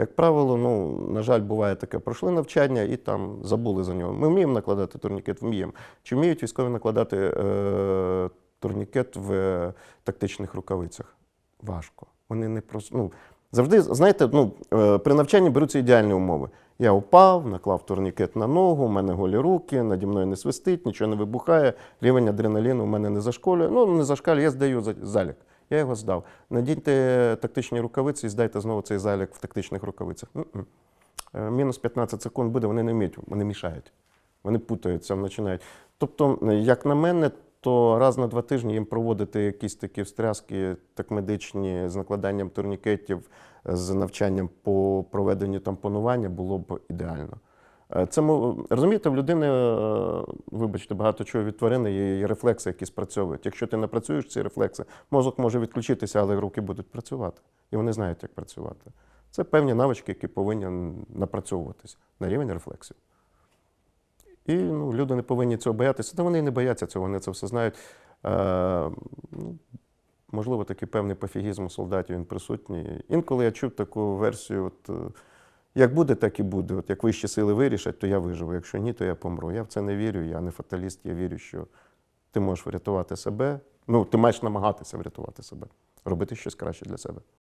Як правило, ну, на жаль, буває таке, пройшли навчання і там забули за нього. Ми вміємо накладати турнікет, вміємо. Чи вміють військові накладати е, турнікет в е, тактичних рукавицях? Важко. Вони не просто. Ну, завжди, знаєте, ну, е, при навчанні беруться ідеальні умови. Я упав, наклав турнікет на ногу, у мене голі руки, наді мною не свистить, нічого не вибухає, рівень адреналіну у мене не зашколює. Ну, не зашкалює, я здаю за- залік. Я його здав. Надійте тактичні рукавиці і здайте знову цей залік в тактичних рукавицях. Е, Мінус 15 секунд буде, вони не вміють, вони мішають. Вони путаються, починають. Тобто, е, як на мене, то раз на два тижні їм проводити якісь такі встряски, так медичні, з накладанням турнікетів, з навчанням по проведенню тампонування було б ідеально. Е, Це розумієте, в людини, е, вибачте, багато чого від тварини є, рефлекси, які спрацьовують. Якщо ти не працюєш ці рефлекси, мозок може відключитися, але руки будуть працювати. І вони знають, як працювати. Це певні навички, які повинні напрацьовуватися на рівень рефлексів. І ну, люди не повинні цього боятися. Та вони і не бояться цього, вони це все знають. Е, ну, можливо, такий певний пофігізм у солдатів він присутній. Інколи я чув таку версію: от, е, як буде, так і буде. От, як вищі сили вирішать, то я виживу. Якщо ні, то я помру. Я в це не вірю, я не фаталіст, я вірю, що ти можеш врятувати себе. Ну, ти маєш намагатися врятувати себе, робити щось краще для себе.